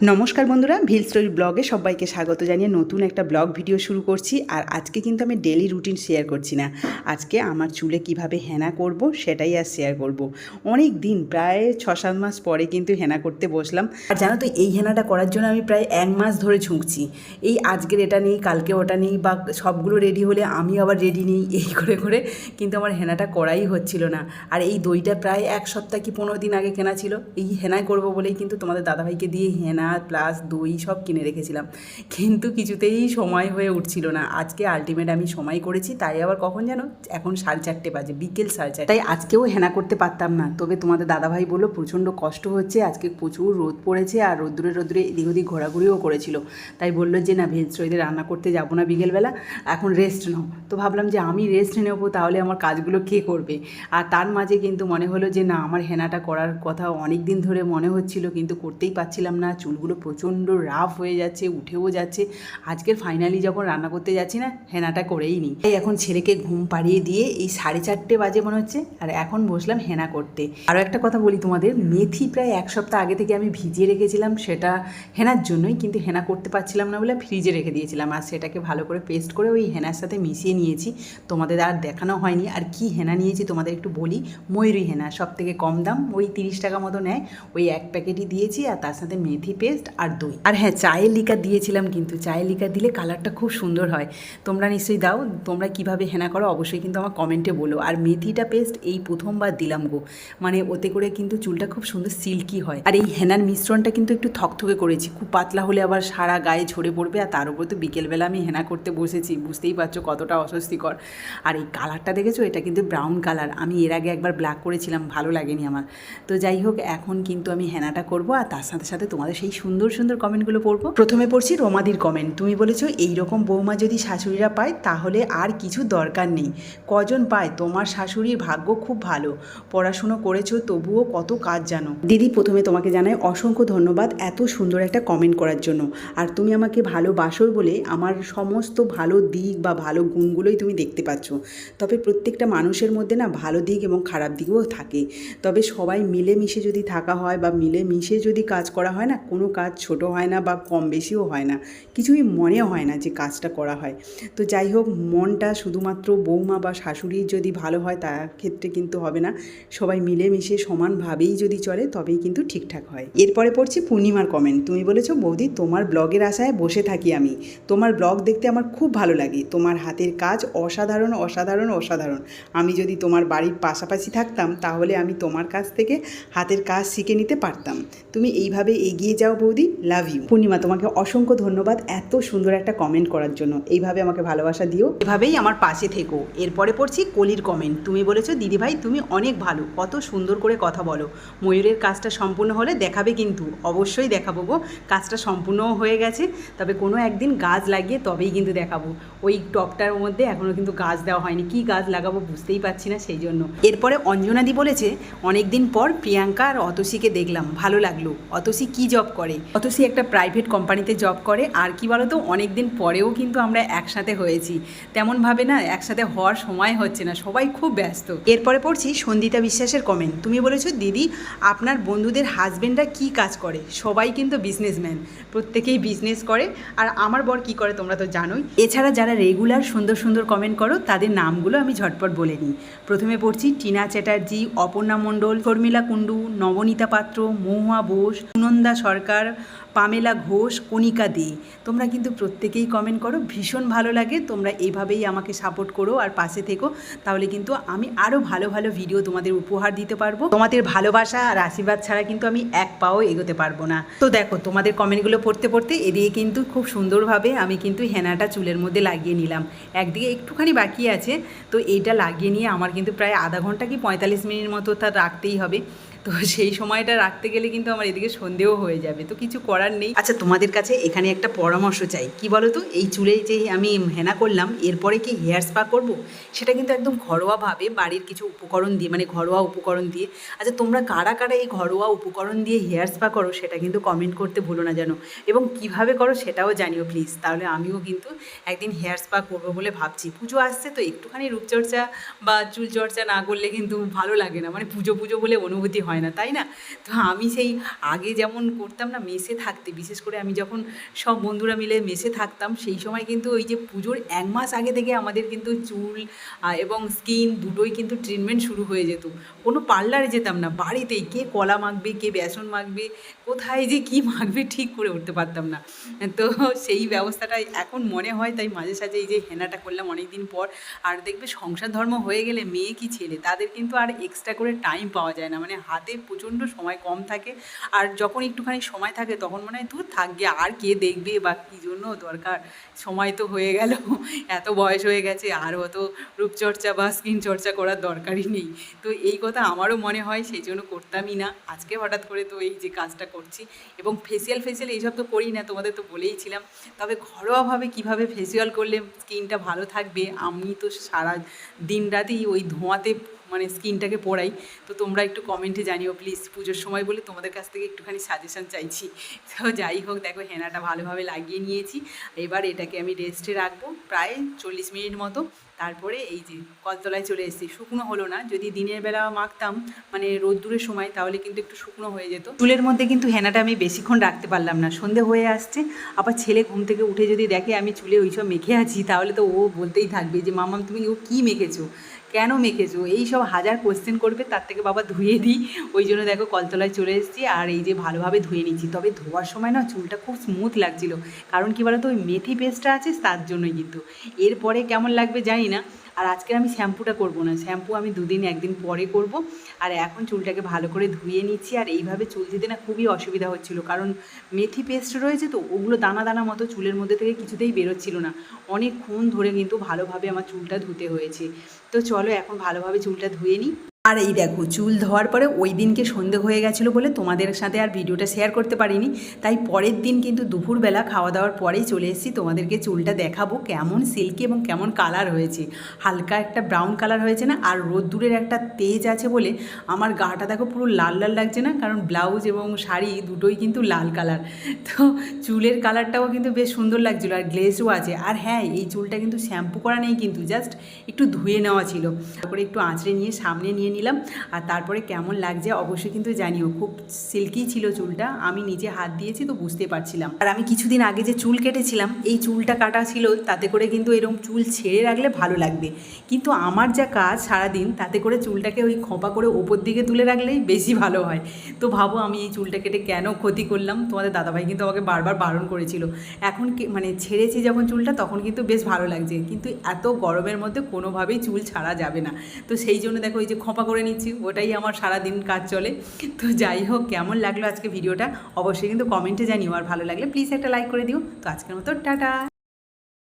নমস্কার বন্ধুরা, ভিল স্টোরি ব্লগে সবাইকে স্বাগত জানিয়ে নতুন একটা ব্লগ ভিডিও শুরু করছি। আর আজকে কিন্তু আমি ডেলি রুটিন শেয়ার করছি না। আজকে আমার চুলে কীভাবে হেনা করব সেটাই আর শেয়ার করব। অনেক দিন, প্রায় ছ সাত মাস পরে কিন্তু হেনা করতে বসলাম। আর জানো তো, এই হেনাটা করার জন্য আমি প্রায় এক মাস ধরে ঝুঁকছি। এই আজকের এটা নেই, কালকে ওটা নেই, বা সবগুলো রেডি হলে আমি আবার রেডি নেই, এই করে করে কিন্তু আমার হেনাটা করাই হচ্ছিল না। আর এই দইটা প্রায় এক সপ্তাহ কি পনেরো দিন আগে কেনা ছিল। এই হেনায় করব বলেই কিন্তু তোমাদের দাদাভাইকে দিয়ে হেনা প্লাস দই সব কিনে রেখেছিলাম। কিন্তু কিছুতেই সময় হয়ে উঠছিল না। আজকে আলটিমেট আমি সময় করেছি, তাই আবার কখন জানো এখন সাড়ে চারটে বাজে, বিকেল সাড়ে চারটে। তাই আজকেও হেনা করতে পারতাম না। তবে তোমাদের দাদাভাই বলল, প্রচণ্ড কষ্ট হচ্ছে, আজকে প্রচুর রোদ পড়েছে আর রোদ্দুরে রোদ্দুরে এদিক ওদিক ঘোরাঘুরিও করেছিল। তাই বলল যে, না, ভেজ রোদে রান্না করতে যাব না বিকেলবেলা, এখন রেস্ট নাও। তো ভাবলাম যে, আমি রেস্ট নেব, তাহলে আমার কাজগুলো কে করবে? আর তার মাঝে কিন্তু মনে হলো যে, না, আমার হেনাটা করার কথা অনেক দিন ধরে মনে হচ্ছিল, কিন্তু করতেই পারছিলাম না চুলগুলো প্রচণ্ড রাফ হয়ে যাচ্ছে, উঠেও যাচ্ছে। আজকের ফাইনালি যখন রান্না করতে যাচ্ছি না, হেনাটা করেই নিই তাই এখন ছেলেকে ঘুম পাড়িয়ে দিয়ে এই সাড়ে চারটে বাজে মনে হচ্ছে, আর এখন বসলাম হেনা করতে। আরও একটা কথা বলি তোমাদের, মেথি প্রায় এক সপ্তাহ আগে থেকে আমি ভিজিয়ে রেখেছিলাম, সেটা হেনার জন্যই, কিন্তু হেনা করতে পারছিলাম না বলে ফ্রিজে রেখে দিয়েছিলাম। আর সেটাকে ভালো করে পেস্ট করে ওই হেনার সাথে মিশিয়ে নিয়েছি। তোমাদের আর দেখানো হয়নি, আর কি হেনা নিয়েছি তোমাদের একটু বলি। ময়ূরী হেনা সব থেকে কম দাম, ওই তিরিশ টাকা মতো নেয়। ওই এক প্যাকেটই দিয়েছি, আর তার সাথে মেথি পেস্ট আর দই। আর হ্যাঁ চায়ের লিকার দিয়েছিলাম কিন্তু, চায়ের লিকার দিলে কালারটা খুব সুন্দর হয়। তোমরা নিশ্চয়ই দাও, তোমরা কীভাবে হেনা করো অবশ্যই কিন্তু আমার কমেন্টে বলো। আর মেথিটা পেস্ট এই প্রথমবার দিলাম গো। মানে ওতে করে কিন্তু চুলটা খুব সুন্দর সিল্কি হয়। আর এই হেনার মিশ্রণটা কিন্তু একটু থকথকে করেছি। খুব পাতলা হলে আবার সারা গায়ে ঝরে পড়বে আর তার উপর তো বিকেলবেলা আমি হেনা করতে বসেছি। বুঝতেই পারছ কতটা অস্বস্তিকর। আর এই কালারটা দেখেছ? এটা কিন্তু ব্রাউন কালার আমি এর আগে একবার ব্ল্যাক করেছিলাম, ভালো লাগেনি আমার। তো যাই হোক, এখন কিন্তু আমি হেনাটা করব আর তার সাথে সাথে তোমাদের সেই সুন্দর সুন্দর কমেন্টগুলো পড়ব। প্রথমে পড়ছি রোমাদির কমেন্ট। তুমি বলেছ এই রকম বৌমা যদি শাশুড়িরা পায়, তাহলে আর কিছু দরকার নেই। কজন পায়? তোমার শাশুড়ির ভাগ্য খুব ভালো। পড়াশুনো করেছ, তবুও কত কাজ জানো। দিদি প্রথমে তোমাকে জানাই অসংখ্য ধন্যবাদ এত সুন্দর একটা কমেন্ট করার জন্য। আর তুমি আমাকে ভালোবাসো বলে আমার সমস্ত ভালো দিক বা ভালো গুণগুলোই তুমি দেখতে পাচ্ছ। তবে প্রত্যেকটা মানুষের মধ্যে না ভালো দিক এবং খারাপ দিকও থাকে। তবে সবাই মিলেমিশে যদি থাকা হয় বা মিলেমিশে যদি কাজ করা হয় না, কোনো কাজ ছোট হয় না বা কম বেশিও হয় না। কিছুই মনে হয় না যে কাজটা করা হয়। তো যাই হোক, মনটা শুধুমাত্র বৌমা বা শাশুড়ির যদি ভালো হয় তার ক্ষেত্রে কিন্তু হবে না। সবাই মিলেমিশে সমানভাবেই যদি চলে, তবেই কিন্তু ঠিকঠাক হয়। এরপরে পড়ছি পূর্ণিমার কমেন্ট তুমি বলেছ, বৌদি, তোমার ব্লগের আশায় বসে থাকি আমি। তোমার ব্লগ দেখতে আমার খুব ভালো লাগে। তোমার হাতের কাজ অসাধারণ অসাধারণ অসাধারণ। আমি যদি তোমার বাড়ির পাশাপাশি থাকতাম, তাহলে আমি তোমার কাছ থেকে হাতের কাজ শিখে নিতে পারতাম। তুমি এইভাবে এগিয়ে যাও বৌদি লাভ ইউ পূর্ণিমা, তোমাকে অসংখ্য ধন্যবাদ এত সুন্দর একটা কমেন্ট করার জন্য। এইভাবে আমাকে ভালোবাসা দিও। এভাবেই আমার পাশে থেকো। এরপরে পড়ছি কলির কমেন্ট তুমি বলেছ, দিদিভাই, তুমি অনেক ভালো। কত সুন্দর করে কথা বলো। ময়ূরের কাজটা সম্পূর্ণ হলে দেখাবে কিন্তু। অবশ্যই দেখাবো গো। কাজটা সম্পূর্ণও হয়ে গেছে। তবে কোনো একদিন গাছ লাগিয়ে তবেই কিন্তু দেখাবো। ওই টপটার মধ্যে এখনও কিন্তু গাছ দেওয়া হয়নি। কি গাছ লাগাবো বুঝতেই পারছি না সেই জন্য। এরপরে অঞ্জনাদি বলেছে অনেক দিন পর প্রিয়াঙ্কা আর অতসীকে দেখলাম। ভালো লাগল। অতসী কি জব করে। অতসী একটা প্রাইভেট কোম্পানিতে জব করে, আর কি বলতো অনেক দিন পরেও কিন্তু আমরা একসাথে হয়েছি। তেমনভাবে না, একসাথে হওয়ার সময় হচ্ছে না, সবাই খুব ব্যস্ত। এরপরে পড়ছি সন্দিতা বিশ্বাসের কমেন্ট তুমি বলেছ, দিদি, আপনার বন্ধুদের হাজবেন্ডরা কি কাজ করে? সবাই কিন্তু বিজনেসম্যান প্রত্যেকেই বিজনেস করে। আর আমার বর কি করে তোমরা তো জানোই। এছাড়া যারা রেগুলার সুন্দর সুন্দর কমেন্ট করো, তাদের নামগুলো আমি ঝটপট বলে নিই। প্রথমে পড়ছি টিনা চ্যাটার্জি, অপর্ণা মণ্ডল, শর্মিলা কুণ্ডু, নবনীতা পাত্র, মহুয়া বোস, সুনন্দা সরকার। পামেলা ঘোষ, কণিকা দে। তোমরা কিন্তু প্রত্যেকেই কমেন্ট করো, ভীষণ ভালো লাগে। তোমরা এইভাবেই আমাকে সাপোর্ট করো আর পাশে থেকো। তাহলে কিন্তু আমি আরও ভালো ভালো ভিডিও তোমাদের উপহার দিতে পারব। তোমাদের ভালোবাসা আর আশীর্বাদ ছাড়া কিন্তু আমি এক পাও এগোতে পারব না। তো দেখো, তোমাদের কমেন্টগুলো পড়তে পড়তে এদিকে কিন্তু খুব সুন্দরভাবে আমি কিন্তু হেনাটা চুলের মধ্যে লাগিয়ে নিলাম। একদিকে একটুখানি বাকি আছে, তো এইটা লাগিয়ে নিয়ে আমার কিন্তু প্রায় আধা ঘণ্টা কি পঁয়তাল্লিশ মিনিট মতো তার রাখতেই হবে। তো সেই সময়টা রাখতে গেলে কিন্তু আমার এদিকে সন্দেহ হয়ে যাবে, তো কিছু করার নেই। আচ্ছা তোমাদের কাছে এখানে একটা পরামর্শ চাই। কি বলো তো এই চুলে যে আমি হেনা করলাম, এরপরে কি হেয়ার স্পা করব? সেটা কিন্তু একদম ঘরোয়াভাবে বাড়ির কিছু উপকরণ দিয়ে মানে ঘরোয়া উপকরণ দিয়ে। আচ্ছা তোমরা কারা কারা এই ঘরোয়া উপকরণ দিয়ে হেয়ার স্পা করো সেটা কিন্তু কমেন্ট করতে ভুলো না জানো। এবং কীভাবে করো সেটাও জানিও প্লিজ তাহলে আমিও কিন্তু একদিন হেয়ার স্পা করব বলে ভাবছি। পুজো আসছে তো একটুখানি রূপচর্চা বা চুল চর্চা না করলে কিন্তু ভালো লাগে না। মানে পুজো পুজো বলে অনুভূতি হয় না, তাই না? তো আমি সেই আগে যেমন করতাম না, মেসে থাকতে, বিশেষ করে আমি যখন সব বন্ধুরা মিলে মেসে থাকতাম, সেই সময় কিন্তু ওই যে পুজোর এক মাস আগে থেকে আমাদের কিন্তু চুল এবং স্কিন দুটোই কিন্তু ট্রিটমেন্ট শুরু হয়ে যেত। কোনো পার্লারে যেতাম না, বাড়িতেই কে কলা মাখবে, কে বেসন মাখবে, কোথায় যে কি মাখবে ঠিক করে উঠতে পারতাম না। তো সেই ব্যবস্থাটাই এখন মনে হয়, তাই মাঝে সাঝে এই যে হেনাটা করলাম অনেক দিন পর। আর দেখবে সংসার ধর্ম হয়ে গেলে মেয়ে কি ছেলে? তাদের কিন্তু আর এক্সট্রা করে টাইম পাওয়া যায় না মানে হাতে প্রচণ্ড সময় কম থাকে। আর যখন একটুখানি সময় থাকে, তখন মনে হয় দূর থাকবে আর কে দেখবে বা কী জন্য দরকার? সময় তো হয়ে গেল। এত বয়স হয়ে গেছে, আর অত রূপচর্চা বা স্কিন চর্চা করার দরকারই নেই। তো এই কথা আমারও মনে হয়, সেই জন্য করতামই না। আজকে হঠাৎ করে তো এই যে কাজটা করছি। এবং ফেসিয়াল ফেসিয়াল এইসব তো করি না, তোমাদের তো বলেইছিলাম। তবে ঘরোয়াভাবে কীভাবে ফেসিয়াল করলে স্কিনটা ভালো থাকবে? আমি তো সারা দিন রাতেই ওই ধোঁয়াতে মানে স্কিনটাকে পড়াই। তো তোমরা একটু কমেন্টে জানিও প্লিজ পুজোর সময় বলে তোমাদের কাছ থেকে একটুখানি সাজেশন চাইছি। তো যাই হোক, দেখো হেনাটা ভালোভাবে লাগিয়ে নিয়েছি। এবার এটাকে আমি রেস্টে রাখব প্রায় চল্লিশ মিনিট মতো। তারপরে এই যে কলতলায় চলে এসেছি, শুকনো হলো না। যদি দিনের বেলা মাখতাম মানে রোদ্দুরের সময়, তাহলে কিন্তু একটু শুকনো হয়ে যেত। চুলের মধ্যে কিন্তু হেনাটা আমি বেশিক্ষণ রাখতে পারলাম না। সন্ধে হয়ে আসছে, আবার ছেলে ঘুম থেকে উঠে যদি দেখে আমি চুলে ওইসব মেখে আছি, তাহলে তো ও বলতেই থাকবে যে, মামাম, তুমি ও কী মেখেছো? কেন মেখেছো? এই সব হাজার কোয়েশ্চেন করবে, তার থেকে বাবা ধুয়ে দিই। ওই জন্য দেখো কলতলায় চলে এসেছি আর এই যে ভালোভাবে ধুয়ে নিচ্ছি। তবে ধোয়ার সময় না চুলটা খুব স্মুথ লাগছিল। কারণ কি বলতো? ওই মেথি পেস্টটা আছে, তার জন্যই কিন্তু। এরপরে কেমন লাগবে জানি না। আর আজকে আমি শ্যাম্পুটা করব না। শ্যাম্পু আমি দুদিন, একদিন পরে করব। আর এখন চুলটাকে ভালো করে ধুয়ে নিচ্ছি। আর এইভাবে চুল দিতে না খুবই অসুবিধা হচ্ছিল। কারণ মেথি পেস্ট রয়েছে তো, ওগুলো দানা দানা মতো চুলের মধ্যে থেকে কিছুতেই বেরোচ্ছিল না। অনেকক্ষণ ধরে কিন্তু ভালোভাবে আমার চুলটা ধুতে হয়েছে। তো চলো এখন ভালোভাবে চুলটা ধুয়ে নিই। আর এই দেখো, চুল ধোয়ার পরে ওই দিনকে সন্ধে হয়ে গেছিল বলে তোমাদের সাথে আর ভিডিওটা শেয়ার করতে পারিনি। তাই পরের দিন কিন্তু দুপুরবেলা খাওয়া দাওয়ার পরেই চলে এসেছি, তোমাদেরকে চুলটা দেখাবো কেমন সিল্কি এবং কেমন কালার হয়েছে। হালকা একটা ব্রাউন কালার হয়েছে না, আর রোদ্দুরের একটা তেজ আছে বলে আমার গাটা দেখো পুরো লাল লাল লাগছে না, কারণ ব্লাউজ এবং শাড়ি দুটোই কিন্তু লাল কালার তো চুলের কালারটাও কিন্তু বেশ সুন্দর লাগছিল, আর গ্লেজও আছে। আর হ্যাঁ এই চুলটা কিন্তু শ্যাম্পু করা নেই কিন্তু জাস্ট একটু ধুয়ে নেওয়া ছিল। তারপরে একটু আঁচড়ে নিয়ে সামনে নিয়ে নিলাম। আর তারপরে কেমন লাগছে অবশ্যই কিন্তু জানিও। খুব সিল্কি ছিল চুলটা, আমি নিজে হাত দিয়েছি তো বুঝতে পারছিলাম। আর আমি কিছুদিন আগে যে চুল কেটেছিলাম, এই চুলটা কাটা ছিল, তাতে করে কিন্তু এরকম চুল ছেড়ে রাখলে ভালো লাগবে। কিন্তু আমার যা কাজ সারাদিন, তাতে করে চুলটাকে ওই খোঁপা করে ওপর দিকে তুলে রাখলেই বেশি ভালো হয়। তো ভাবো আমি এই চুলটা কেটে কেন ক্ষতি করলাম? তোমাদের দাদাভাই কিন্তু আমাকে বারবার বারণ করেছিল। এখন মানে ছেড়েছি যখন চুলটা, তখন কিন্তু বেশ ভালো লাগছে। কিন্তু এত গরমের মধ্যে কোনোভাবেই চুল ছাড়া যাবে না। তো সেই জন্য দেখো, ওই যে খোঁপা করে নিচ্ছি, ওটাই আমার সারা দিন কাজ চলে। তো যাই হোক, কেমন লাগল আজকে ভিডিওটা? অবশ্যই কিন্তু কমেন্টে জানিও, আর ভালো লাগলে প্লিজ একটা লাইক করে দিও। তো আজকের মতো, টাটা!